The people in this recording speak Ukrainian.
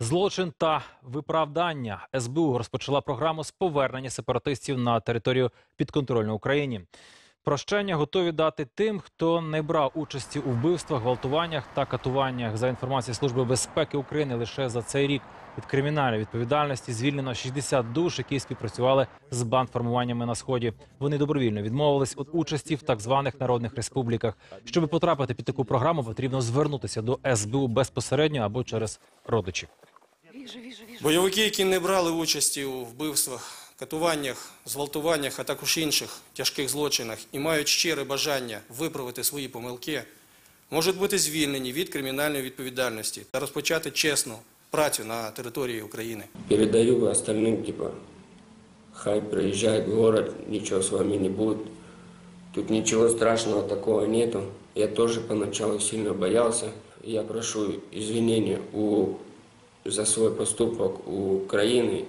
Злочин та виправдання СБУ розпочала програму з повернення сепаратистів на територію підконтрольну Україні. Прощення готові дати тим, хто не брав участі у вбивствах, гвалтуваннях та катуваннях. За інформацією Служби безпеки України, лише за цей рік від кримінальної відповідальності звільнено 60 душ, які співпрацювали з бандформуваннями на сході. Вони добровільно відмовились від участі в так званих народних республіках. Щоб потрапити під таку програму, потрібно звернутися до СБУ безпосередньо або через родичів. Бойовики, які не брали участі у вбивствах, катуваннях, зґвалтуваннях, а також інших тяжких злочинах і мають щире бажання виправити свої помилки, можуть бути звільнені від кримінальної відповідальності та розпочати чесну працю на території України. Передаю остальным, типа, хай приезжает в город, ничего с вами не будет. Тут ничего страшного такого нету. Я тоже поначалу сильно боялся. Я прошу извинения у, за свой поступок України.